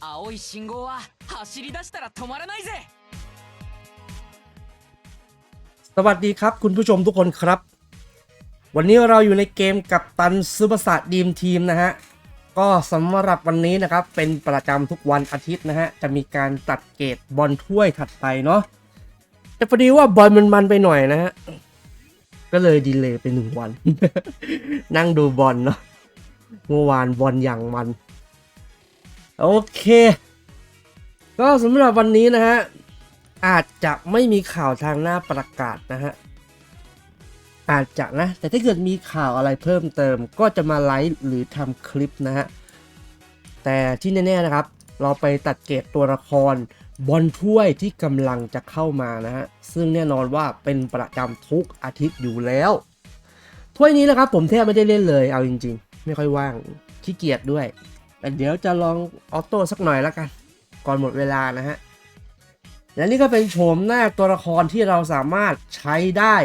青い信号は走り出したら止まらないぜ สวัสดีครับคุณผู้ชมทุกคนครับ วันนี้เราอยู่ในเกมกับตันซูเปอร์สตาร์ดีมทีมนะฮะ ก็สำหรับวันนี้นะครับ เป็นประจำทุกวันอาทิตย์นะฮะ จะมีการตัดเกรดบอลถ้วยถัดไปเนาะแต่พอดีว่าบอลมันมันไปหน่อยนะฮะ ก็เลยดีเลย์ไปหนึ่งวัน นั่งดูบอลเนาะเมื่อวานบอลอย่างมัน โอเค ก็สำหรับวันนี้นะฮะ อาจจะไม่มีข่าวทางหน้าประกาศนะฮะ อาจจะนะ แต่ถ้าเกิดมีข่าวอะไรเพิ่มเติม ก็จะมาไลฟ์หรือทำคลิปนะฮะ แต่ที่แน่ๆนะครับ เราไปตัดเกรดตัวละครบอลถ้วยที่กำลังจะเข้ามานะฮะ ซึ่งแน่นอนว่าเป็นประจำทุกอาทิตย์อยู่แล้ว ถ้วยนี้นะครับผมแทบไม่ได้เล่นเลย เอาจริง ๆ ไม่ค่อยว่างขี้เกียจด้วย แต่เดี๋ยวจะลองออโต้สักหน่อยแล้วกัน ก่อนหมดเวลานะฮะ และนี่ก็เป็นโฉมหน้าตัวละครที่เราสามารถใช้ได้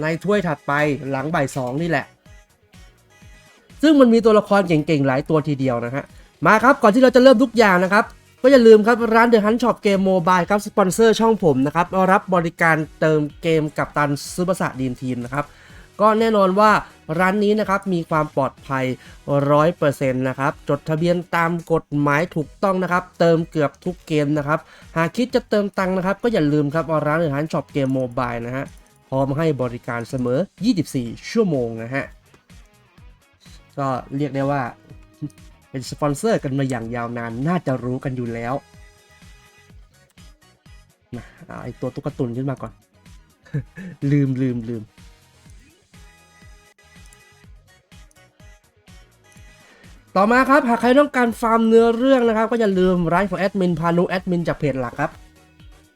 ในถ้วยถัดไปหลังบ่ายสองนี่แหละ ซึ่งมันมีตัวละครเก่งๆ หลายตัวทีเดียวนะฮะ มาครับก่อนที่เราจะเริ่มทุกอย่างนะครับก็อย่าลืมครับ ร้าน The Hunt Shop เกมโมบายครับ สปอนเซอร์ช่องผมนะครับ รับบริการเติมเกมกับตันซูเปอร์สะดีมทีมนะครับ ก็แน่นอนว่าร้านนี้นะครับมีความปลอดภัย 100%นะครับจดทะเบียนตามกฎหมายถูกต้องนะครับเติมเกือบทุกเกมนะครับหากคิดจะเติมตังค์นะครับก็อย่าลืมครับร้านหรือาหารช็อปเกมโมบายนะฮะพร้อมให้บริการเสมอ 24 ชั่วโมงนะฮะก็เรียกได้ว่าเป็นสปอนเซอร์กันมาอย่างยาวนาน น่าจะรู้กันอยู่แล้วมาเอาไอตัวตุ๊กตุนขึ้นมาก่อน ลืมลืมลืม ต่อมาครับหากใครต้องการฟาร์มเนื้อเรื่องนะครับ ก็อย่าลืมร้านของแอดมินพานุแอดมินจากเพจหลักครับ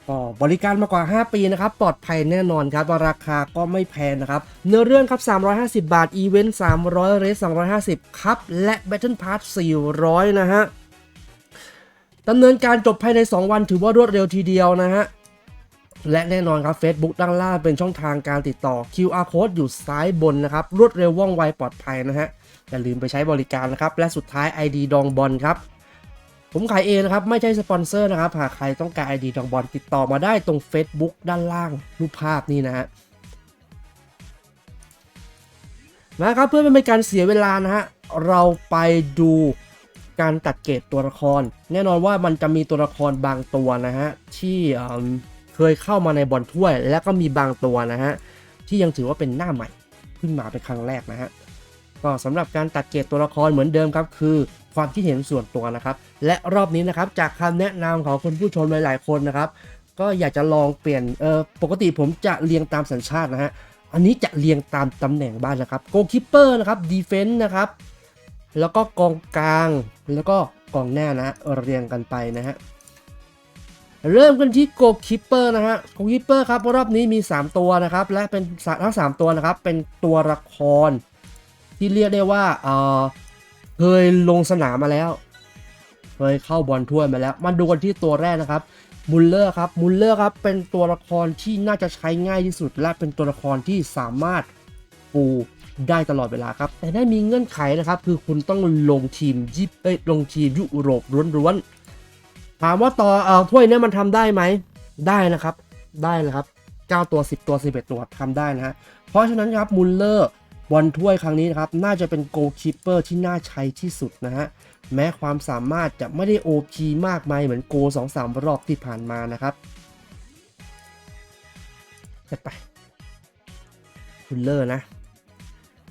ก็บริการมากว่า 5 ปีนะครับ ปลอดภัยแน่นอนครับ ราคาก็ไม่แพงนะครับ เนื้อเรื่องครับ 350 บาท อีเวนต์ 300 เรส 250 ครับ และ Battle Pass 400 นะฮะดำเนินการจบภายใน 2 วันถือว่ารวดเร็วทีเดียวนะฮะ และแน่นอนครับ Facebook ด้านล่างเป็นช่องทางการติดต่อ QR code อยู่ซ้ายบนนะครับ รวดเร็วว่องไวปลอดภัยนะฮะ อย่าลืมไปใช้บริการนะครับ และสุดท้าย ID ดองบอลครับ ผมขายเองนะครับ ไม่ใช่สปอนเซอร์นะครับ หากใครต้องการ ID ดองบอลติดต่อมาได้ตรง Facebook ด้านล่างรูปภาพนี่นะฮะมาครับเพื่อไม่เป็นการเสียเวลานะฮะเราไปดูการตัดเกรดตัวละคร แน่นอนว่ามันจะมีตัวละครบางตัวนะฮะที่เคยเข้ามาในบอลถ้วย และก็มีบางตัวนะฮะที่ยังถือว่าเป็นหน้าใหม่เพิ่งมาเป็นครั้งแรกนะฮะ ก็สำหรับการตัดเกรดตัวละครเหมือนเดิมครับ คือความคิดเห็นส่วนตัวนะครับ และรอบนี้นะครับจากคำแนะนำของคนผู้ชมหลายๆ คนนะครับ ก็อยากจะลองเปลี่ยนเออปกติผมจะเรียงตามสัญชาตินะฮะอันนี้จะเรียงตามตำแหน่งบ้านนะครับโกคิปเปอร์นะครับดีเฟนส์นะครับแล้วก็กองกลางแล้วก็กองหน้านะเรียงกันไปนะฮะเริ่มกันที่โกคิปเปอร์นะฮะโกคิปเปอร์ครับรอบนี้มี 3 ตัวนะครับ และเป็นทั้ง3ตัวนะครับ เป็นตัวละคร ที่เรียกได้ว่าเออเคยลงสนามมาแล้ว เคยเข้าบอลถ้วยมาแล้ว มาดูกันที่ตัวแรกนะครับมุลเลอร์ครับมุลเลอร์ครับเป็นตัวละครที่น่าจะใช้ง่ายที่สุด และเป็นตัวละครที่สามารถปูได้ตลอดเวลาครับ แต่ได้มีเงื่อนไขนะครับ คือคุณต้องลงทีมยิปเอ้ยลงทีมยุโรปล้วนๆถามว่าต่อเอ่อถ้วยนี้มันทำได้ไหมได้นะครับ ได้นะครับ 9 ตัว 10 ตัว 11 ตัวทำได้นะฮะเพราะฉะนั้นครับมุลเลอร์ บอลถ้วยครั้งนี้นะครับน่าจะเป็นโกลคีเปอร์ที่น่าใช้ที่สุดนะฮะแม้ความสามารถจะไม่ได้ OP มากมายเหมือนโกสองสามรอบที่ผ่านมานะครับไปมุลเลอร์นะ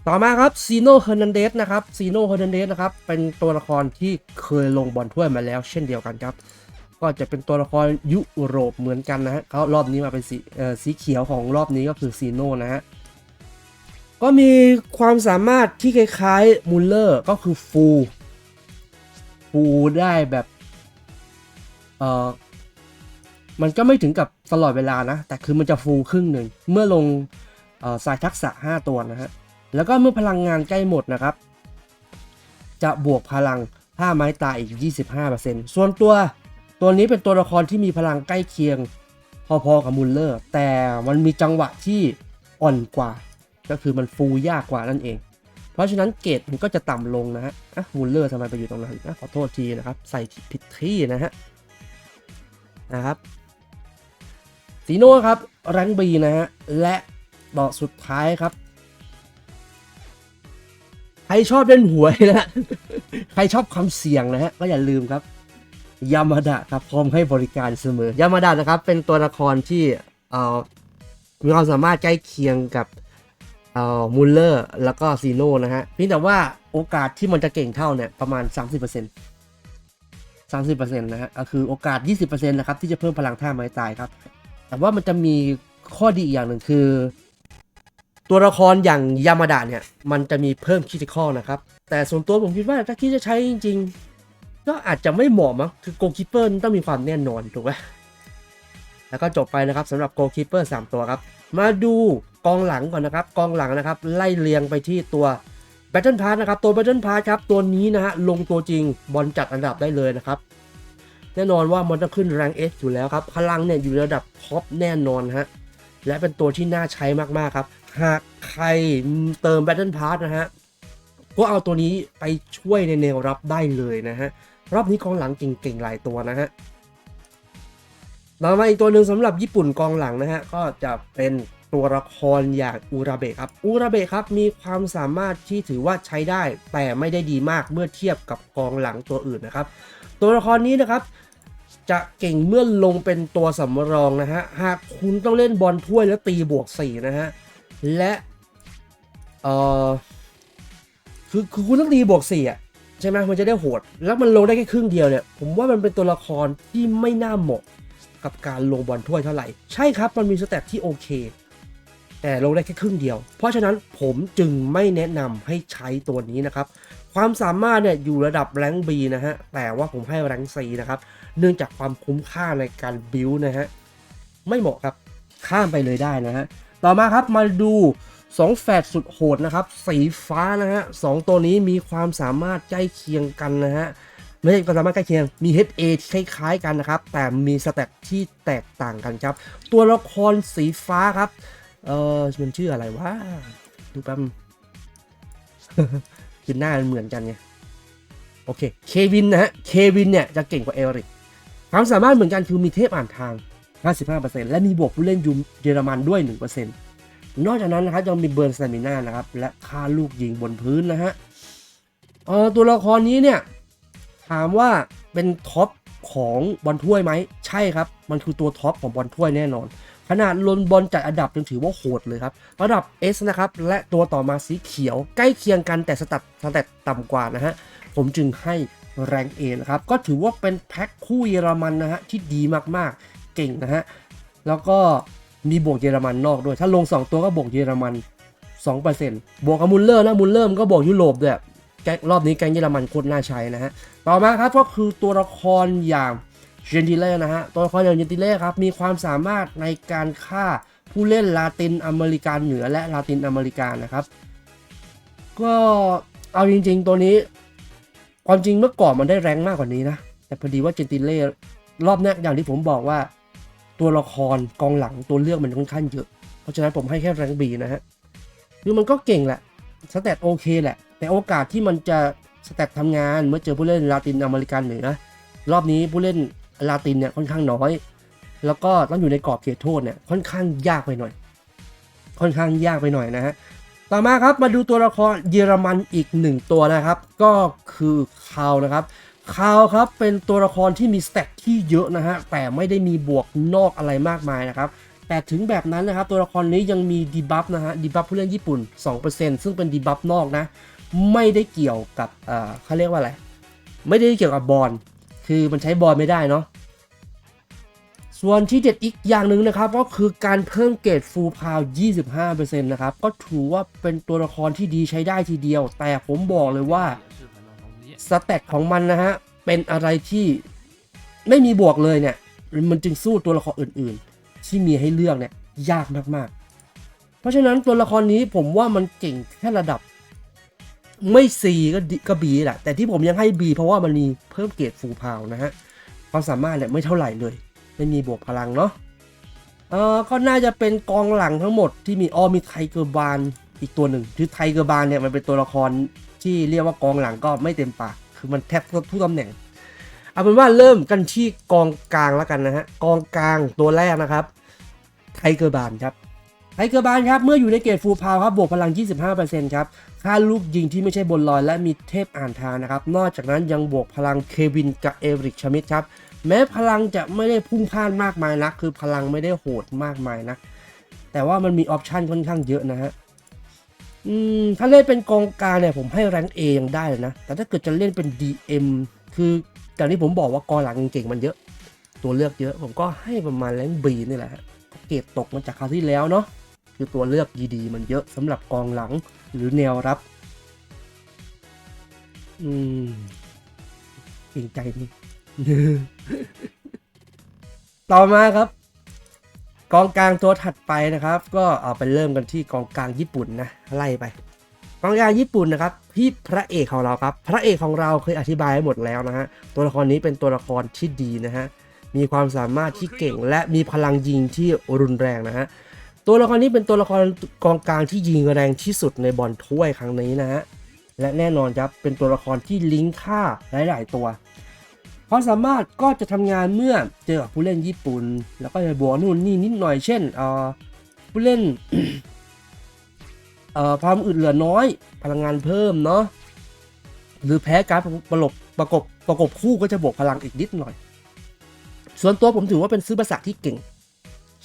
ต่อมาครับซีโนเฮอร์นันเดสนะครับซีโนเฮอร์นันเดสนะครับเป็นตัวละครที่เคยลงบอลถ้วยมาแล้ว เช่นเดียวกันครับ ก็จะเป็นตัวละครยุโรปเหมือนกันนะฮะเขารอบนี้มาเป็นสีเอ่อสีเขียวของรอบนี้ก็คือซีโนนะฮะ ก็มีความสามารถที่คล้ายๆมูลเลอร์ก็คือฟูลฟูลได้แบบเออมันก็ไม่ถึงกับตลอดเวลานะ แต่คือมันจะฟูลครึ่งหนึ่ง เมื่อลงสายทักษะ 5 ตัวนะฮะ แล้วก็เมื่อพลังงานใกล้หมดนะครับ จะบวกพลังถ้าไม้ตายอีก 25%ส่วนตัวตัวนี้เป็นตัวละครที่มีพลังใกล้เคียง พอๆกับมุลเลอร์ แต่มันมีจังหวะที่อ่อนกว่า ก็คือมันฟูยากกว่านั่นเอง เพราะฉะนั้นเกรดมันก็จะต่ำลงนะฮะอะมูลเลอร์ทำไมไปอยู่ตรงนั้นอะขอโทษทีนะครับ ใส่ผิดที่นะฮะนะครับซีโน่ครับแรงบีนะฮะ และดอกสุดท้ายครับ ใครชอบเล่นหวยนะฮะ ใครชอบความเสี่ยงนะฮะ ก็อย่าลืมครับ ยามาดะครับพร้อมให้บริการเสมอ ยามาดะนะครับ เป็นตัวละครที่เอ่อมีความสามารถใกล้เคียงกับ เอ่อมูลเลอร์ แล้วก็ซีโน่นะฮะเพียงแต่ว่าโอกาสที่มันจะเก่งเท่าเนี่ยประมาณ 30% 30%นะฮะก็คือโอกาส 20%นะครับที่จะเพิ่มพลังท่าไม้ตายครับ แต่ว่ามันจะมีข้อดีอีกอย่างหนึ่งคือ ตัวละครอย่างยามาดะเนี่ย มันจะมีเพิ่มคิติคอลนะครับ แต่ส่วนตัวผมคิดว่าถ้าคิดจะใช้จริงๆ ก็อาจจะไม่เหมาะมั้งคือโกลคีเปอร์ต้องมีความแน่นอนถูกไหมแล้วก็จบไปนะครับสำหรับโกลคีเปอร์3ตัวครับ มาดู กองหลังก่อนนะครับ กองหลังนะครับ ไล่เรียงไปที่ตัว Battle Pass นะครับ ตัว Battle Pass ครับ ตัวนี้นะฮะ ลงตัวจริงบอลจัดอันดับได้เลยนะครับ แน่นอนว่ามันต้องขึ้นแรงเอสอยู่แล้วครับ พลังเนี่ยอยู่ในระดับท็อปแน่นอนฮะ และเป็นตัวที่น่าใช้มากๆครับ หากใครเติม Battle Pass นะฮะ ก็เอาตัวนี้ไปช่วยในแนวรับได้เลยนะฮะ รอบนี้กองหลังเก่งๆหลายตัวนะฮะต่อมาอีกตัวหนึ่งสำหรับญี่ปุ่นกองหลังนะฮะ ก็จะเป็น ตัวละครอย่างอูราเบะครับอูราเบะครับมีความสามารถที่ถือว่าใช้ได้ แต่ไม่ได้ดีมากเมื่อเทียบกับกองหลังตัวอื่นนะครับ ตัวละครนี้นะครับจะเก่งเมื่อลงเป็นตัวสำรองนะฮะ หากคุณต้องเล่นบอลถ้วยแล้วตีบวก 4 นะฮะ และเออคือคือคุณต้องตีบวก 4 อะ ใช่ไหมมันจะได้โหด แล้วมันลงได้แค่ครึ่งเดียวเนี่ย ผมว่ามันเป็นตัวละครที่ไม่น่าเหมาะกับการลงบอลถ้วยเท่าไหร่ ใช่ครับ มันมีสเตตที่โอเค แต่ลงได้แค่ครึ่งเดียว เพราะฉะนั้นผมจึงไม่แนะนำให้ใช้ตัวนี้นะครับความสามารถเนี่ยอยู่ระดับแรงบีนะฮะ แต่ว่าผมให้แรงซีนะครับ เนื่องจากความคุ้มค่าในการบิวนะฮะ ไม่เหมาะครับ ข้ามไปเลยได้นะฮะ ต่อมาครับมาดู 2 แฟดสุดโหดนะครับ สีฟ้านะฮะสองตัวนี้มีความสามารถใกล้เคียงกันนะฮะ ไม่ใช่ความสามารถใกล้เคียง มี HA คล้ายๆกันนะครับ แต่มีสเตตที่แตกต่างกันครับ ตัวละครสีฟ้าครับ เออมันชื่ออะไรวะดูแป๊บคือหน้ามันเหมือนกันไงโอเคเควินนะฮะเควินเนี่ยจะเก่งกว่าเอริกความสามารถเหมือนกันคือมีเทพอ่านทาง 55%และมีบวกผู้เล่นยูเยอรมันด้วย 1%นอกจากนั้นนะครับยังมีเบิร์นสเตมิน่านะครับ และค่าลูกยิงบนพื้นนะฮะเออตัวละครนี้เนี่ย ถามว่าเป็นท็อปของบอลถ้วยไหม ใช่ครับ มันคือตัวท็อปของบอลถ้วยแน่นอน ขนาดลนบอลจัดอันดับยังถือว่าโหดเลยครับ ระดับ S นะครับ และตัวต่อมาสีเขียว ใกล้เคียงกันแต่สตัดสแตตต่ำกว่านะฮะ ผมจึงให้แรงเอนะครับ ก็ถือว่าเป็นแพ็คคู่เยอรมันนะฮะ ที่ดีมากๆ เก่งนะฮะ แล้วก็มีบวกเยอรมันนอกด้วย ถ้าลง 2 ตัวก็บวกเยอรมัน 2%บวกกับมุลเลอร์นะมุลเลอร์มันก็บวกยุโรปด้วยแกงรอบนี้แกงเยอรมันโคตรน่าใช้นะฮะ ต่อมาครับก็คือตัวละครอย่าง เจนติเล่นะฮะตัวละครอย่างเจนติเล่ครับมีความสามารถในการฆ่าผู้เล่นลาตินอเมริกันเหนือและลาตินอเมริกันนะครับ ก็เอาจริงๆตัวนี้ ความจริงเมื่อก่อนมันได้แรงมากกว่านี้นะ แต่พอดีว่าเจนติเล่รอบนี้อย่างที่ผมบอกว่า ตัวละครกองหลังตัวเลือกมันค่อนข้างเยอะ เพราะฉะนั้นผมให้แค่แรงบีนะฮะคือมันก็เก่งแหละสแตทโอเคแหละ แต่โอกาสที่มันจะสแตททำงานเมื่อเจอผู้เล่นลาตินอเมริกันเหนือนะรอบนี้ผู้เล่น ลาตินเนี่ยค่อนข้างน้อย แล้วก็ต้องอยู่ในกรอบเขตโทษเนี่ยค่อนข้างยากไปหน่อย ค่อนข้างยากไปหน่อยนะฮะต่อมาครับมาดูตัวละครเยอรมันอีกหนึ่งตัวนะครับ ก็คือคาวนะครับคาวครับเป็นตัวละครที่มีสเตตที่เยอะนะฮะแต่ไม่ได้มีบวกนอกอะไรมากมายนะครับแต่ถึงแบบนั้นนะครับตัวละครนี้ยังมีดีบัฟนะฮะดีบัฟผู้เล่นญี่ปุ่น 2%ซึ่งเป็นดีบัฟนอกนะ ไม่ได้เกี่ยวกับเขาเรียกว่าอะไร ไม่ได้เกี่ยวกับบอล คือมันใช้บอลไม่ได้เนาะส่วนที่เด็ดอีกอย่างหนึ่งนะครับ ก็คือการเพิ่มเกรดฟูลพาว 25%นะครับ ก็ถือว่าเป็นตัวละครที่ดีใช้ได้ทีเดียว แต่ผมบอกเลยว่าสแตทของมันนะฮะ เป็นอะไรที่ไม่มีบวกเลยเนี่ย มันจึงสู้ตัวละครอื่นๆ ที่มีให้เลือกเนี่ย ยากมากๆ เพราะฉะนั้นตัวละครนี้ผมว่ามันเก่งแค่ระดับ ไม่ C ก็ดีก็ B แหละ แต่ที่ผมยังให้ B เพราะว่ามันมีเพิ่มเกรดฟูลพาวนะฮะ ความสามารถเนี่ยไม่เท่าไหร่เลย ไม่มีบวกพลังเนาะ เออก็น่าจะเป็นกองหลังทั้งหมดที่มีออมีไทเกอร์บานอีกตัวหนึ่งคือไทเกอร์บาลเนี่ยมันเป็นตัวละครที่เรียกว่ากองหลังก็ไม่เต็มปาก คือมันแทบทุกตำแหน่ง เอาเป็นว่าเริ่มกันที่กองกลางแล้วกันนะฮะ กองกลางตัวแรกนะครับไทเกอร์บาลครับไทเกอร์บาลครับ เมื่ออยู่ในเกรดฟูลพาวครับ บวกพลัง 25%ครับ ค่าลูกยิงที่ไม่ใช่บนลอย และมีเทพอ่านทางนะครับ นอกจากนั้นยังบวกพลังเควินกับเอริกชมิดครับ แม้พลังจะไม่ได้พุ่งพล่านมากมายนัก คือพลังไม่ได้โหดมากมายนัก แต่ว่ามันมีออปชันค่อนข้างเยอะนะฮะอืมถ้าเล่นเป็นกองกลางเนี่ยผมให้แรงเอยังได้เลยนะ แต่ถ้าเกิดจะเล่นเป็น DM คืออย่างที่ผมบอกว่ากองหลังเก่งๆมันเยอะ ตัวเลือกเยอะ ผมก็ให้ประมาณแรงบีนี่แหละฮะเกรดตกมาจากคราวที่แล้วเนาะ คือตัวเลือกดีๆ มันเยอะสำหรับกองหลังหรือแนวรับ อืมเกรงใจนี่ต่อมาครับ กองกลางตัวถัดไปนะครับ ก็เอาไปเริ่มกันที่กองกลางญี่ปุ่นนะไล่ไปกองกลางญี่ปุ่นนะครับพี่พระเอกของเราครับ พระเอกของเราเคยอธิบายไว้หมดแล้วนะฮะตัวละครนี้เป็นตัวละครที่ดีนะฮะมีความสามารถที่เก่งและมีพลังยิงที่รุนแรงนะฮะ ตัวละครนี้เป็นตัวละครกองกลางที่ยิงแรงที่สุดในบอลถ้วยครั้งนี้นะฮะ และแน่นอนครับเป็นตัวละครที่ลิงก์ค่าหลาย ๆ ตัวความสามารถก็จะทำงานเมื่อเจอกับผู้เล่นญี่ปุ่น แล้วก็จะบวกนู่นนี่นิดหน่อยเช่นเออผู้เล่นเอ่อความอึดเหลือน้อย พลังงานเพิ่มเนาะหรือแพ้การประกบประกบประกบคู่ก็จะบวกพลังอีกนิดหน่อย ส่วนตัวผมถือว่าเป็นซื้อภาษาที่เก่ง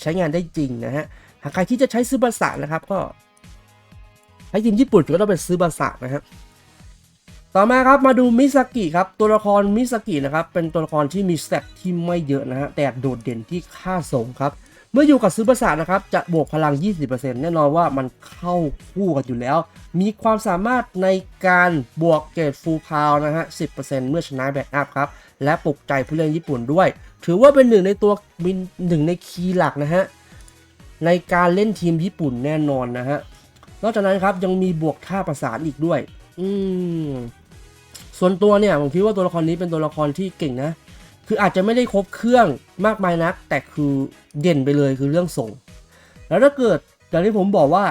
ใช้งานได้จริงนะฮะ หากใครที่จะใช้ซื้อภาษานะครับ ก็ให้ทีมญี่ปุ่นก็ต้องเป็นซื้อภาษานะครับต่อมาครับมาดูมิซากิครับตัวละครมิซากินะครับเป็นตัวละครที่มีสเตที่ไม่เยอะนะฮะแต่โดดเด่นที่ค่าส่งครับเมื่ออยู่กับซื้อประสาทนะครับจะบวกพลัง 20%แน่นอนว่ามันเข้าคู่กันอยู่แล้ว มีความสามารถในการบวกเกรดฟูลพาวนะฮะ 10%เมื่อชนะแบ็กอัพครับ และปลุกใจผู้เล่นญี่ปุ่นด้วย ถือว่าเป็นหนึ่งในตัวเป็นหนึ่งในคีย์หลักนะฮะ ในการเล่นทีมญี่ปุ่นแน่นอนนะฮะ นอกจากนั้นครับยังมีบวกท่าประสานอีกด้วย อืม ส่วนตัวเนี่ยผมคิดว่าตัวละครนี้เป็นตัวละครที่เก่งนะ คืออาจจะไม่ได้ครบเครื่องมากมายนัก แต่คือเด่นไปเลยคือเรื่องส่ง แล้วถ้าเกิดอย่างที่ผมบอกว่า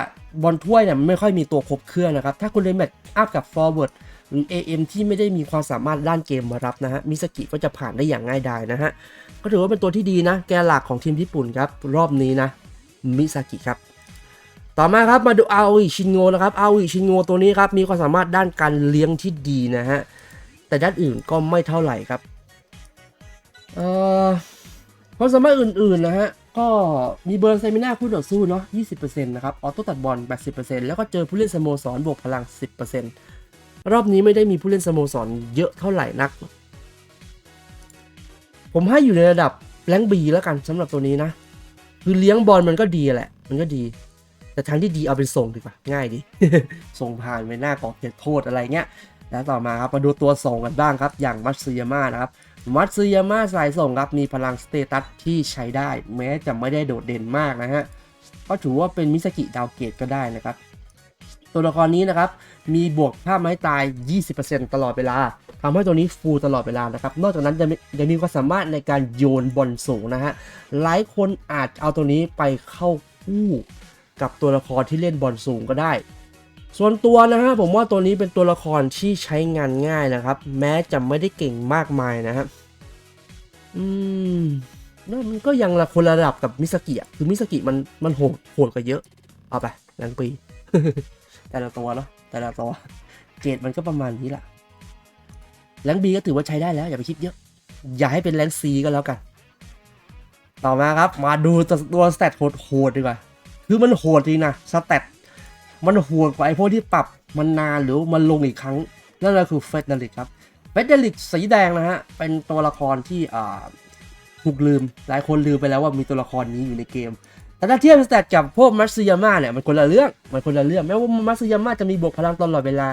บอลถ้วยเนี่ยมันไม่ค่อยมีตัวครบเครื่องนะครับ ถ้าคุณเล่นแมตช์อัพกับ forward หรือ AM ที่ไม่ได้มีความสามารถด้านเกมมารับนะฮะ มิสกิก็จะผ่านได้อย่างง่ายดายนะฮะ ก็ถือว่าเป็นตัวที่ดีนะ แกหลักของทีมญี่ปุ่นครับ รอบนี้นะ มิสกิครับ ต่อมาครับมาดูอาอิชินโงนะครับอาอิชินโงตัวนี้ครับมีความสามารถด้านการเลี้ยงที่ดีนะฮะ แต่ด้านอื่นก็ไม่เท่าไหร่ครับ เอ่อความสามารถอื่นๆนะฮะก็มีเบิร์นเซมิน่าคู่ต่อสู้เนาะ 20%นะครับ ออโต้ตัดบอล 80%แล้วก็เจอผู้เล่นสโมสรบวกพลัง 10%รอบนี้ไม่ได้มีผู้เล่นสโมสรเยอะเท่าไหร่นัก ผมให้อยู่ในระดับแรงบีแล้วกันสำหรับตัวนี้นะ คือเลี้ยงบอลมันก็ดีแหละ มันก็ดี แต่ทางที่ดีเอาไปส่งดีกว่า ง่ายดี ส่งผ่านไปหน้ากรอบเขตโทษอะไรเงี้ย แล้วต่อมาครับมาดูตัวส่งกันบ้างครับ อย่างมัตสึยาม่านะครับ มัตสึยาม่าสายส่งครับมีพลังสเตตัสที่ใช้ได้ แม้จะไม่ได้โดดเด่นมากนะฮะ ก็ถือว่าเป็นมิสกิดาวเกตก็ได้นะครับ ตัวละครนี้นะครับมีบวกท่าไม้ตาย 20%ตลอดเวลาทำให้ตัวนี้ฟูลตลอดเวลานะครับ นอกจากนั้นจะมียังมีความสามารถในการโยนบอลสูงนะฮะ หลายคนอาจเอาตัวนี้ไปเข้าคู่กับตัวละครที่เล่นบอลสูงก็ได้ ส่วนตัวนะฮะผมว่าตัวนี้เป็นตัวละครที่ใช้งานง่ายนะครับ แม้จะไม่ได้เก่งมากมายนะครับอืมนั่นมันก็ยังละคนระดับกับมิสกิอะคือมิสกิมันมันโหดโหดกว่าเยอะ เอาไปแรงปี แต่ละตัวเนาะแต่ละตัวเกรดมันก็ประมาณนี้แหละแรงบีก็ถือว่าใช้ได้แล้ว อย่าไปคิดเยอะ อย่าให้เป็นแรงซีก็แล้วกัน ต่อมาครับมาดูตัวสเตตโหดดีกว่า คือมันโหดจริงนะสเตตมันโหดกว่าไอ้พวกที่ปรับมันนานหรือมันลงอีกครั้ง นั่นก็คือเฟเดริกครับเฟเดริกสีแดงนะฮะ เป็นตัวละครที่อ่าถูกลืม หลายคนลืมไปแล้วว่ามีตัวละครนี้อยู่ในเกม แต่ถ้าเทียบสเตตกับพวกมัตสึยาม่าเนี่ยมันคนละเรื่องมันคนละเรื่องแม้ว่ามัตสึยาม่าจะมีบวกพลังตลอดเวลา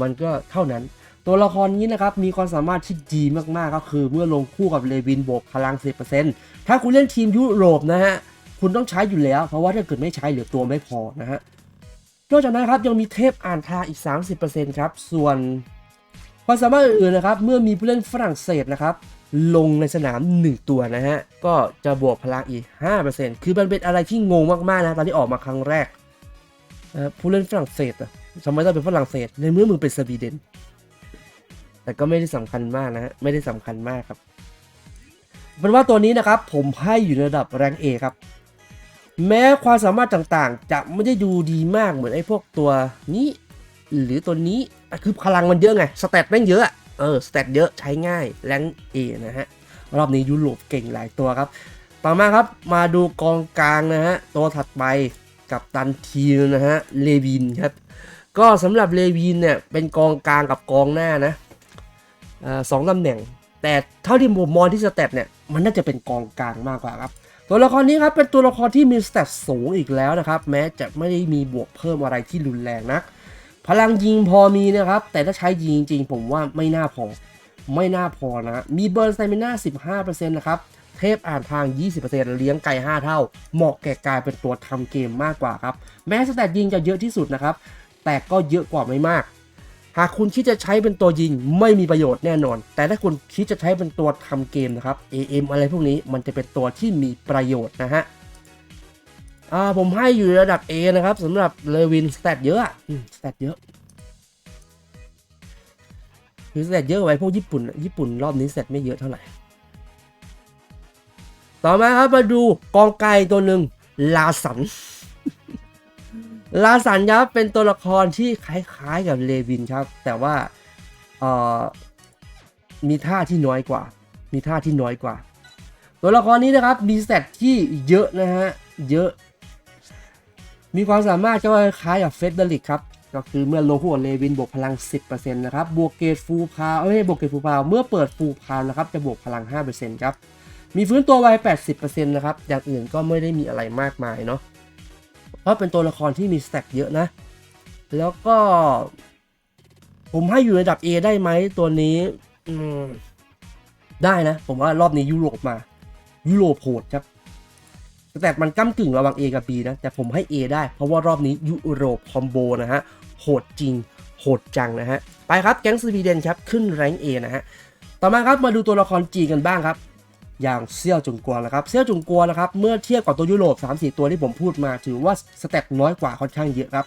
มันก็เท่านั้น ตัวละครนี้นะครับมีความสามารถที่ดีมากๆก็คือ เมื่อลงคู่กับเลวินบวกพลัง 10%ถ้าคุณเล่นทีมยุโรปนะฮะคุณต้องใช้อยู่แล้ว เพราะว่าถ้าเกิดไม่ใช้เหลือตัวไม่พอนะฮะนอกจากนั้นครับยังมีเทพอ่านทางอีก 30%ครับส่วนความสามารถอื่นๆนะครับเมื่อมีผู้เล่นฝรั่งเศสนะครับ ลงในสนาม 1 ตัวนะฮะ ก็จะบวกพลังอีก 5%คือมันเป็นอะไรที่งงมากๆนะ ตอนที่ออกมาครั้งแรก ผู้เล่นฝรั่งเศสอะทำไมต้องเป็นฝรั่งเศส ในเมื่อมึงเป็นสวีเดน แต่ก็ไม่ได้สำคัญมากนะฮะ ไม่ได้สำคัญมากครับ เป็นว่าตัวนี้นะครับ ผมให้อยู่ในระดับแรงเอครับ แม้ความสามารถต่างๆ จะไม่ได้ดูดีมากเหมือนไอ้พวกตัวนี้ หรือตัวนี้ คือพลังมันเยอะไง สเตตแม่งเยอะ เออสเตตเยอะใช้ง่ายแรงเอนะฮะ รอบนี้ยุโรปเก่งหลายตัวครับ ต่อมาครับมาดูกองกลางนะฮะ ตัวถัดไปกับตันทีนะฮะเลวินครับ ก็สำหรับเลวินเนี่ยเป็นกองกลางกับกองหน้านะอ่าสองตำแหน่ง แต่เท่าที่ผมมองที่สเตตเนี่ยมันน่าจะเป็นกองกลางมากกว่าครับตัวละครนี้ครับเป็นตัวละครที่มีสเตตสูงอีกแล้วนะครับ แม้จะไม่ได้มีบวกเพิ่มอะไรที่รุนแรงนัก พลังยิงพอมีนะครับ แต่ถ้าใช้ยิงจริง ผมว่าไม่น่าพอ ไม่น่าพอนะมีเบิร์นสเมิน่า15%นะครับ เทพอ่านทาง 20%เลี้ยงไก่5เท่า เหมาะแก่การเป็นตัวทำเกมมากกว่าครับ แม้สแตทยิงจะเยอะที่สุดนะครับ แต่ก็เยอะกว่าไม่มาก หากคุณคิดจะใช้เป็นตัวยิงไม่มีประโยชน์แน่นอน แต่ถ้าคุณคิดจะใช้เป็นตัวทำเกมนะครับ AM อะไรพวกนี้มันจะเป็นตัวที่มีประโยชน์นะฮะ อ่าผมให้อยู่ระดับ A นะครับสำหรับเลวินสแตทเยอะอะสแตทเยอะคือสแตทเยอะกว่าไอ้พวกญี่ปุ่น ญี่ปุ่นรอบนี้สแตทไม่เยอะเท่าไหร่ ต่อมาครับมาดูกองไกลตัวหนึ่งลาสัน ลาสันครับเป็นตัวละครที่คล้ายๆกับเลวินครับ แต่ว่าเอ่อมีท่าที่น้อยกว่า มีท่าที่น้อยกว่า ตัวละครนี้นะครับมีสแตทที่เยอะนะฮะเยอะ มีความสามารถก็คล้ายกับเฟเดริกครับ ก็คือเมื่อลงคู่กับเลวินบวกพลัง 10%นะครับ บวกเกรดฟูพาวไม่ใช่บวกเกรดฟูพาวเมื่อเปิดฟูพาวนะครับจะบวกพลัง 5%ครับ มีฟื้นตัวไว 80%นะครับ อย่างอื่นก็ไม่ได้มีอะไรมากมายเนาะ เพราะเป็นตัวละครที่มีสแต็กเยอะนะ แล้วก็ ผมให้อยู่ระดับ A ได้ไหมตัวนี้อืมได้นะ ผมว่ารอบนี้ยุโรปมา ยุโรปโหดครับ แต่มันก้ากึ่งระหว่าง A กับ B นะ แต่ผมให้ A ได้ เพราะว่ารอบนี้ยุโรปคอมโบนะฮะ โหดจริง โหดจังนะฮะ ไปครับ แก๊งสวีเดนครับ ขึ้นแรงเอนะฮะ ต่อมาครับ มาดูตัวละครจีกันบ้างครับ อย่างเซี่ยวจุงกัวนะครับ เซี่ยวจุงกัวนะครับ เมื่อเทียบกับตัวยุโรป 3-4 ตัวที่ผมพูดมา ถือว่าสเต็ปน้อยกว่าค่อนข้างเยอะครับ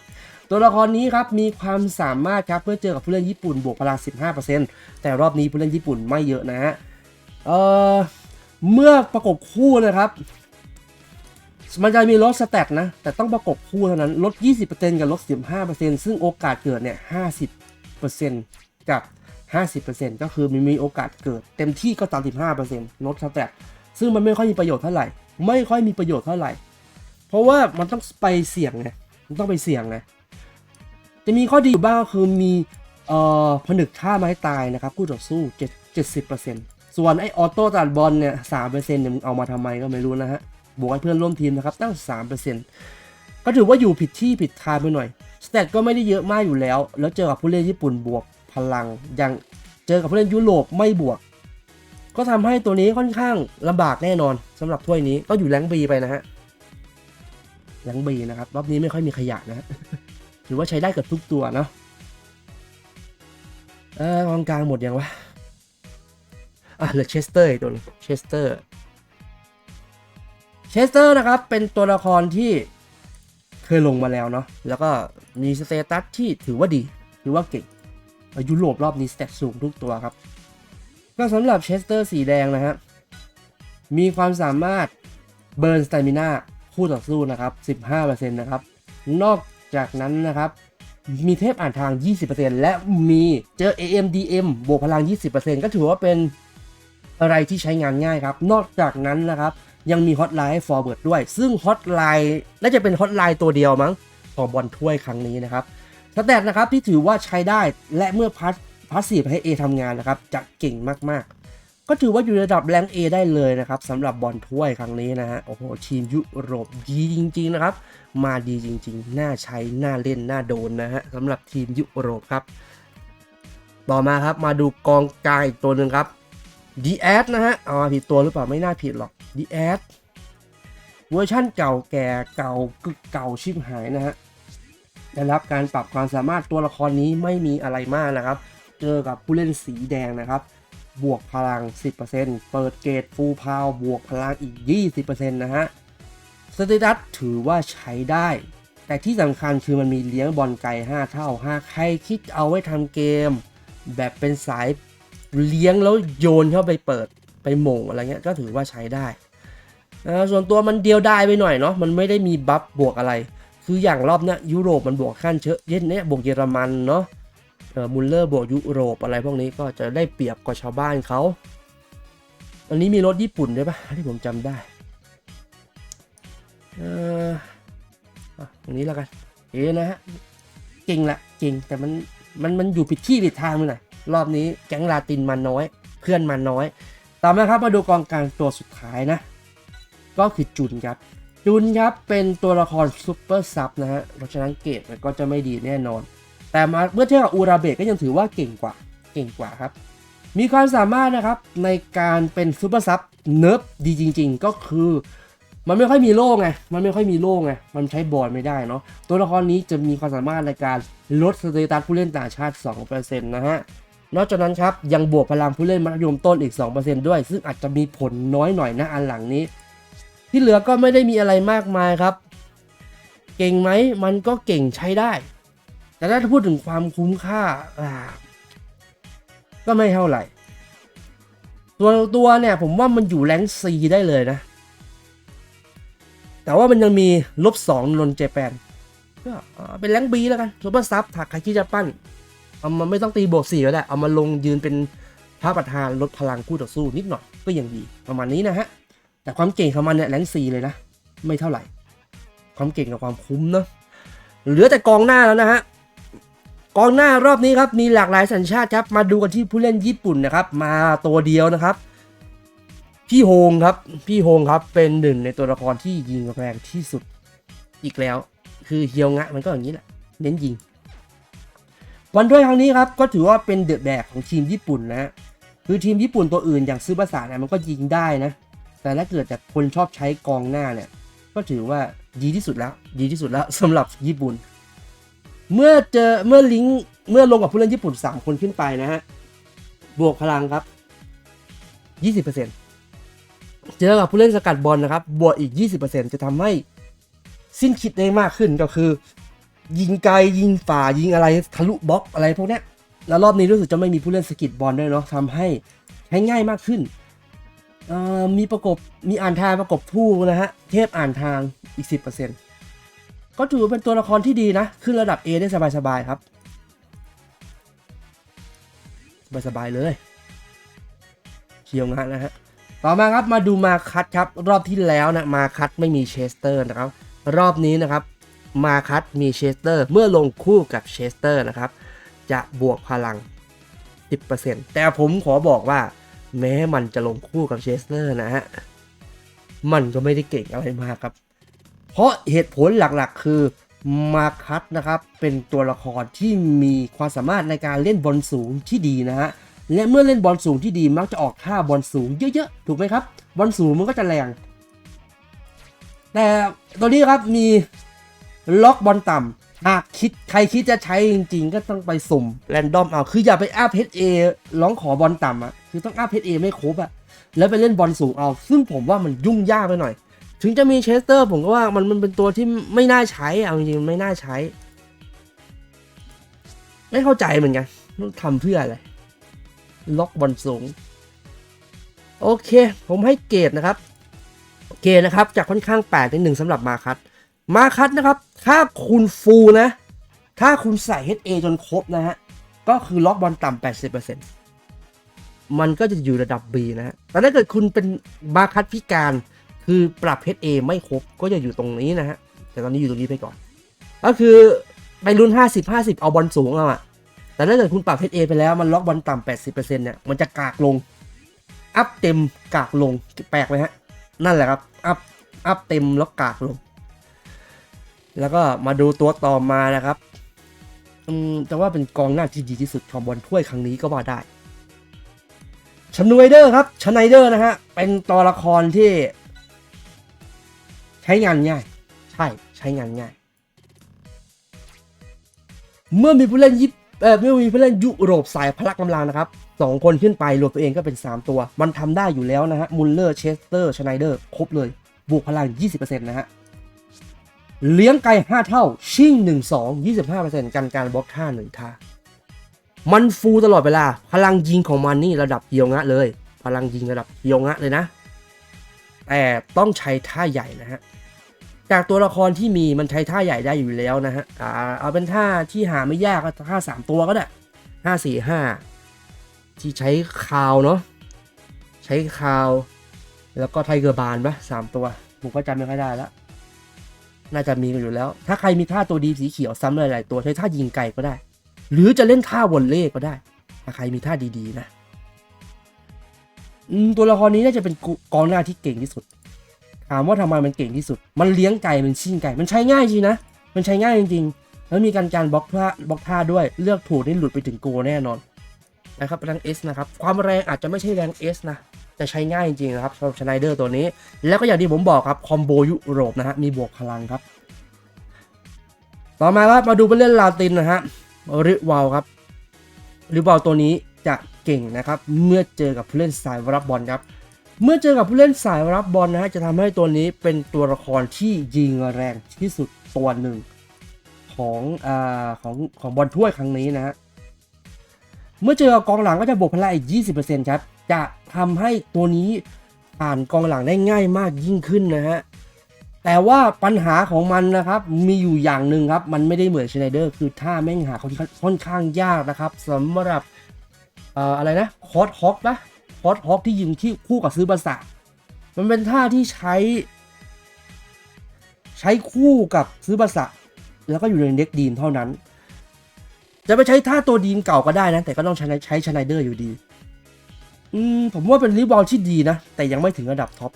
ตัวละครนี้ครับมีความสามารถครับเมื่อเจอกับผู้เล่นญี่ปุ่นบวกพลัง 15%แต่รอบนี้ผู้เล่นญี่ปุ่นไม่เยอะนะฮะเอ่อเมื่อประกบคู่นะครับ มันจะมีลดสแตทนะ แต่ต้องประกบคู่เท่านั้น ลด 20%กับลด 15%ซึ่งโอกาสเกิดเนี่ย 50%กับ 50%ก็คือมันมีโอกาสเกิด เต็มที่ก็ 35%ลดสแตทซึ่งมันไม่ค่อยมีประโยชน์เท่าไหร่ ไม่ค่อยมีประโยชน์เท่าไหร่ เพราะว่ามันต้องไปเสี่ยงไง มันต้องไปเสี่ยงไง จะมีข้อดีอยู่บ้างก็คือมีเอ่อผนึกท่าไม้ตายนะครับคู่ต่อสู้7 70%ส่วนไอออโต้ตัดบอลเนี่ย3%เนี่ยมึงเอามาทำไมก็ไม่รู้นะฮะ บวกให้เพื่อนร่วมทีมนะครับตั้ง 3%ก็ถือว่าอยู่ผิดที่ผิดทางไปหน่อยสเตตก็ไม่ได้เยอะมากอยู่แล้ว แล้วเจอกับผู้เล่นญี่ปุ่นบวกพลังอย่างเจอกับผู้เล่นยุโรปไม่บวก ก็ทำให้ตัวนี้ค่อนข้างลำบากแน่นอนสำหรับถ้วยนี้ก็อยู่แรงบีไปนะฮะแรงบีนะครับรอบนี้ไม่ค่อยมีขยะนะฮะถือว่าใช้ได้กับทุกตัวเนาะเออกองกลางหมดยังวะอะเหลือเชสเตอร์อีกตัวหนึงเชสเตอร์ เชสเตอร์นะครับ เป็นตัวละครที่เคยลงมาแล้วเนาะแล้วก็มีสเตตัสที่ถือว่าดี ถือว่าเก่งยุโรปรอบนี้สเตตสูงทุกตัวครับ ก็สำหรับเชสเตอร์สีแดงนะฮะมีความสามารถเบิร์นส t ตมิน่าคู่ต่อสู้นะครับ 15%นะครับ นอกจากนั้นนะครับ มีเทพอ่านทาง 20%และมีเจอ AMDM บวกพลัง 20%ก็ถือว่าเป็นอะไรที่ใช้งานง่ายครับ นอกจากนั้นนะครับ ยังมีฮอตไลน์ให้ forward ด้วย ซึ่งฮอตไลน์น่าจะเป็นฮอตไลน์ตัวเดียวมั้งของบอลถ้วยครั้งนี้นะครับสแตทนะครับที่ถือว่าใช้ได้และเมื่อพัสพัสซีฟให้ A ทำงานนะครับจะเก่งมากๆ ก็ถือว่าอยู่ระดับแรง A ได้เลยนะครับสำหรับบอลถ้วยครั้งนี้นะฮะโอ้โหทีมยุโรปดีจริง ๆ นะครับ มาดีจริง ๆ น่าใช้ น่าเล่น น่าโดนนะฮะสำหรับทีมยุโรปครับ ต่อมาครับมาดูกองกลางอีกตัวหนึ่งครับดีแอดนะฮะอ๋อผิดตัวหรือเปล่าไม่น่าผิดหรอก ดีแอดเวอร์ชั่นเก่าแก่เก่ากึกเก่าชิบหายนะฮะได้รับการปรับความสามารถตัวละครนี้ไม่มีอะไรมากนะครับ เจอกับผู้เล่นสีแดงนะครับ บวกพลัง 10%เปิดเกรดฟูลพาวบวกพลังอีก 20%นะฮะสเตตัสถือว่าใช้ได้ แต่ที่สำคัญคือมันมีเลี้ยงบอลไกล 5 เท่า5ใครคิดเอาไว้ทำเกม แบบเป็นสายเลี้ยงแล้วโยนเข้าไปเปิดไปหม่งอะไรเงี้ยก็ถือว่าใช้ได้ เอ่อส่วนตัวมันเดียวได้ไปหน่อยเนาะมันไม่ได้มีบัฟบวกอะไร คืออย่างรอบเนี้ยยุโรปมันบวกขั้นเชอะเย็นเนี้ยบวกเยอรมันเนาะเออมุลเลอร์บวกยุโรปอะไรพวกนี้ก็จะได้เปรียบกว่าชาวบ้านเขาอันนี้มีรถญี่ปุ่นด้วยปะที่ผมจำได้เอออะตรงนี้แล้วกันเอะนะฮะเก่งละเก่งแต่มันมันมันอยู่ผิดที่ผิดทางไปหน่อยรอบนี้แก๊งลาตินมาน้อย เพื่อนมาน้อย ต่อมาครับมาดูกองกลางตัวสุดท้ายนะ ก็คือจุนครับ จุนครับเป็นตัวละครซูเปอร์ซับนะฮะ เพราะฉะนั้นเกรดมันก็จะไม่ดีแน่นอน แต่มาเมื่อเทียบกับอูราเบะก็ยังถือว่าเก่งกว่า เก่งกว่าครับ มีความสามารถนะครับในการเป็นซูเปอร์ซับเนิร์ฟดีจริง ๆ ก็คือมันไม่ค่อยมีโล่ไง มันไม่ค่อยมีโล่ไง มันใช้บอร์ดไม่ได้เนาะ ตัวละครนี้จะมีความสามารถในการลดสเตตัสผู้เล่นต่างชาติ 2%นะฮะ นอกจากนั้นครับ ยังบวกพลังผู้เล่นมัธยมต้นอีก 2%ด้วย ซึ่งอาจจะมีผลน้อยหน่อยนะอันหลังนี้ ที่เหลือก็ไม่ได้มีอะไรมากมายครับ เก่งไหมมันก็เก่งใช้ได้ แต่ถ้าพูดถึงความคุ้มค่าาก็ไม่เท่าไหร่ ตัวตัวเนี่ยผมว่ามันอยู่แรงซีได้เลยนะ แต่ว่ามันยังมีลบสองนนเจแปนก็เป็นแรงบีแล้วกันซูเปอร์ซับถักใครที่จะปั้นเอามาไม่ต้องตีบวกสี่แล้วแหละเอามาลงยืนเป็นพระประธานลดพลังคู่ต่อสู้นิดหน่อยก็ยังดีประมาณนี้นะฮะ แต่ความเก่งของมันเนี่ยแรงซีเลยนะ ไม่เท่าไหร่ ความเก่งกับความคุ้มเนอะเหลือแต่กองหน้าแล้วนะฮะกองหน้ารอบนี้ครับมีหลากหลายสัญชาติครับมาดูกันที่ผู้เล่นญี่ปุ่นนะครับมาตัวเดียวนะครับ พี่โฮงครับพี่โฮงครับเป็นหนึ่งในตัวละครที่ยิงแรงที่สุดอีกแล้ว คือเฮียวงะมันก็อย่างนี้แหละเน้นยิงวันด้วยครั้งนี้ครับก็ถือว่าเป็นเดอะแบกของทีมญี่ปุ่นนะฮะคือทีมญี่ปุ่นตัวอื่นอย่างซื้อภาษาเนี่ยมันก็ยิงได้นะ แต่ถ้าเกิดแต่คนชอบใช้กองหน้าเนี่ย ก็ถือว่าดีที่สุดแล้ว ดีที่สุดแล้วสำหรับญี่ปุ่น เมื่อเจอเมื่อลิงก์เมื่อลงกับผู้เล่นญี่ปุ่น 3 คนขึ้นไปนะฮะ บวกพลังครับ 20%เจอกับผู้เล่นสกัดบอลนะครับ บวกอีก 20%จะทำให้สิ้นคิดได้มากขึ้นก็คือ ยิงไกลยิงฝ่ายิงอะไรทะลุบล็อกอะไรพวกนี้แล้วรอบนี้รู้สึกจะไม่มีผู้เล่นสกิดบอลด้วยเนาะทำให้ใช้ง่ายมากขึ้น มีประกบมีอ่านทางประกบผู้นะฮะเทพอ่านทางอีก 10%ก็ถือว่าเป็นตัวละครที่ดีนะ ขึ้นระดับ A ได้สบายๆครับสบายๆเลยเชียวงานนะฮะต่อมาครับมาดูมาคัตครับ รอบที่แล้วนะมาคัตไม่มีเชสเตอร์นะครับ รอบนี้นะครับมาคัตมีเชสเตอร์เมื่อลงคู่กับเชสเตอร์นะครับ จะบวกพลัง 10%แต่ผมขอบอกว่า แม้มันจะลงคู่กับเชสเตอร์นะฮะ มันก็ไม่ได้เก่งอะไรมากครับ เพราะเหตุผลหลักๆ คือมาคัตนะครับ เป็นตัวละครที่มีความสามารถในการเล่นบอลสูงที่ดีนะฮะ และเมื่อเล่นบอลสูงที่ดีมักจะออกท่าบอลสูงเยอะๆ ถูกไหมครับ บอลสูงมันก็จะแรง แต่ตัวนี้ครับมีล็อกบอลต่ำ หากคิดใครคิดจะใช้จริง ๆ ก็ต้องไปสุ่มแรนดอมเอา คืออย่าไปอัพเเอร้องขอบอลต่ำอะคือต้องอัพเอไม่ครบอะแล้วไปเล่นบอลสูงเอา ซึ่งผมว่ามันยุ่งยากไปหน่อย ถึงจะมีเชสเตอร์ ผมก็ว่ามันมันเป็นตัวที่ไม่น่าใช้เอาจริงๆไม่น่าใช้ ไม่เข้าใจเหมือนกันต้องทำเพื่ออะไรล็อกบอลสูง โอเค ผมให้เกรดนะครับ เกรดนะครับจากค่อนข้างแปลกนิดหนึ่งสำหรับมาคัต มาคัตนะครับ ถ้าคุณฟูลนะ ถ้าคุณใส่ HA จนครบนะฮะ ก็คือล็อกบอลต่ำ80%มันก็จะอยู่ระดับ B นะฮะ แต่ถ้าเกิดคุณเป็นมาคัตพิการ คือปรับ HA ไม่ครบ ก็จะอยู่ตรงนี้นะฮะ แต่ตอนนี้อยู่ตรงนี้ไปก่อน ก็คือไปรุ่น 50 50 เอาบอลสูงเอาอะแต่ถ้าเกิดคุณปรับ HA ไปแล้ว มันล็อกบอลต่ำ80%เนี่ย มันจะกากลง อัพเต็มกากลง แปลกไหมฮะ นั่นแหละครับ อัพ อัพเต็มแล้วกากลง แล้วก็มาดูตัวต่อมานะครับอืมแต่ว่าเป็นกองหน้าที่ดีที่สุดของบอลถ้วยครั้งนี้ก็ว่าได้ชนวยเดอร์ครับชนไนเดอร์นะฮะ เป็นตัวละครที่ ใช้งานง่าย ใช่ใช้งานง่าย เมื่อมีผู้เล่นยิปเออเมื่อมีผู้เล่นยุโรปสายพละกำลังนะครับสองคนขึ้นไปรวมตัวเองก็เป็น 3 ตัว มันทำได้อยู่แล้วนะฮะ มุลเลอร์ เชสเตอร์ชไนเดอร์ ครบเลย บวกพลัง 20%นะฮะ เลี้ยงไก่5เท่า ชิ่ง 1 2 25%กันการบล็อกท่า1ท่า มันฟูตลอดเวลา พลังยิงของมันนี่ระดับเฮียวงะเลย พลังยิงระดับเฮียวงะเลยนะ แต่ต้องใช้ท่าใหญ่นะฮะ จากตัวละครที่มีมันใช้ท่าใหญ่ได้อยู่แล้วนะฮะอ่าเอาเป็นท่าที่หาไม่ยากก็ท่าสามตัวก็ได้ห้าสี่ห้าที่ใช้คาวเนาะใช้คาว แล้วก็ไทเกอร์บานปะสามตัวผมก็จำไม่ค่อยได้แล้ว น่าจะมีกันอยู่แล้ว ถ้าใครมีท่าตัวดีสีเขียวซ้ำหลายๆตัวใช้ท่ายิงไกลก็ได้ หรือจะเล่นท่าวอลเล่ก็ได้ ถ้าใครมีท่าดีๆนะตัวละครนี้น่าจะเป็นกองหน้าที่เก่งที่สุด ถามว่าทำไมมันเก่งที่สุด มันเลี้ยงไก่มันชิ่งไก่ มันใช้ง่ายจริงนะ มันใช้ง่ายจริงๆ แล้วมีการการบล็อกท่าบล็อกท่าด้วย เลือกถูกนี่หลุดไปถึงโกแน่นอนนะครับแรง S นะครับ ความแรงอาจจะไม่ใช่แรง S นะ แต่ใช้ง่ายจริงๆนะครับสำหรับชไนเดอร์ตัวนี้ แล้วก็อย่างที่ผมบอกครับคอมโบยุโรปนะฮะมีบวกพลังครับ ต่อมาครับมาดูไปเล่นลาตินนะฮะริวาลครับริวาลตัวนี้จะเก่งนะครับเมื่อเจอกับผู้เล่นสายรับบอลครับเมื่อเจอกับผู้เล่นสายรับบอลนะฮะจะทำให้ตัวนี้เป็นตัวละครที่ยิงแรงที่สุดตัวหนึ่งของอ่าของของบอลถ้วยครั้งนี้นะฮะเมื่อเจอกับกองหลังก็จะบวกพลังอีก 20%ครับ จะทำให้ตัวนี้ผ่านกองหลังได้ง่ายมากยิ่งขึ้นนะฮะ แต่ว่าปัญหาของมันนะครับ มีอยู่อย่างหนึ่งครับ มันไม่ได้เหมือนชไนเดอร์ คือท่าแม่งหาค่อนข้าค่อนข้างยากนะครับสำหรับเอ่ออะไรนะคอร์สฮอกปะคอร์สฮอกที่ยิงที่คู่กับซื้อประสามันเป็นท่าที่ใช้ ใช้คู่กับซื้อประสาแล้วก็อยู่ในเด็กดีมเท่านั้น จะไปใช้ท่าตัวดีมเก่าก็ได้นะ แต่ก็ต้องใช้ใช้ชไนเดอร์อยู่ดี อืมผมว่าเป็นรีบอลที่ดีนะ แต่ยังไม่ถึงระดับท็อป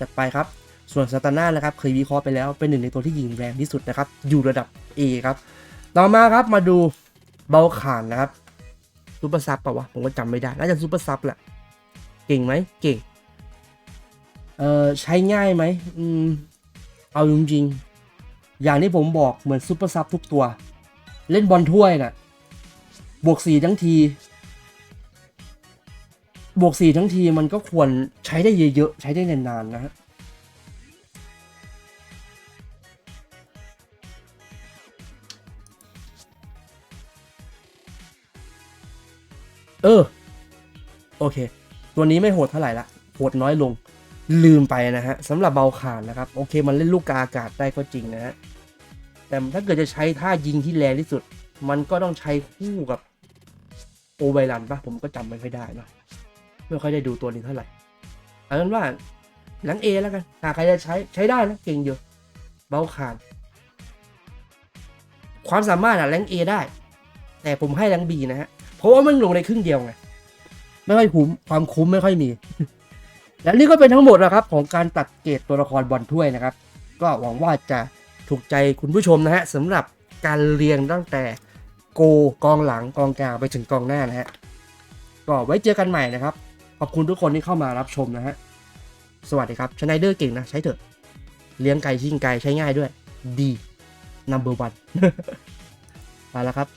จัดไปครับ ส่วนซาตาน่านะครับเคยวิเคราะห์ไปแล้วเป็นหนึ่งในตัวที่ยิงแรงที่สุดนะครับ อยู่ระดับ A ครับ ต่อมาครับมาดูเบลขานนะครับซูเปอร์ซับปะวะผมก็จำไม่ได้น่าจะซูเปอร์ซับแหละเก่งไหมเก่งเอ่อใช้ง่ายไหมอืมเอาจริงๆอย่างที่ผมบอกเหมือนซูเปอร์ซับทุกตัว เล่นบอลถ้วยน่ะบวกสี่ทั้งที บวกสี่ทั้งทีมันก็ควรใช้ได้เยอะๆ ใช้ได้นานๆนะฮะเออ โอเค ตัวนี้ไม่โหดเท่าไหร่ละโหดน้อยลงลืมไปนะฮะสำหรับเบาขานนะครับ โอเค มันเล่นลูกกาอากาศได้ก็จริงนะฮะแต่ถ้าเกิดจะใช้ท่ายิงที่แรงที่สุด มันก็ต้องใช้คู่กับโอไวรันปะผมก็จำไม่ค่อยได้เนะ ไม่ค่อยได้ดูตัวนี้เท่าไหร่เอาเป็นว่าหลังเอแล้วกันถ้าใครจะใช้ใช้ได้นะเก่งอยู่เบาขาน ความสามารถอะแรงเอได้ แต่ผมให้แรงบีนะฮะ เพราะว่ามันลงในครึ่งเดียวไง ไม่ค่อยคุ้ม ความคุ้มไม่ค่อยมี และนี่ก็เป็นทั้งหมดนะครับ ของการตัดเกรดตัวละครบอลถ้วยนะครับ ก็หวังว่าจะถูกใจคุณผู้ชมนะฮะสำหรับการเรียงตั้งแต่โกกองหลังกองกลางไปถึงกองหน้านะฮะ ก็ไว้เจอกันใหม่นะครับ ขอบคุณทุกคนที่เข้ามารับชมนะฮะ สวัสดีครับชไนเดอร์เก่งนะ ใช้เถอะ เลี้ยงไก่ชิงไก่ใช้ง่ายด้วย ดี number one ไปแล้วครับ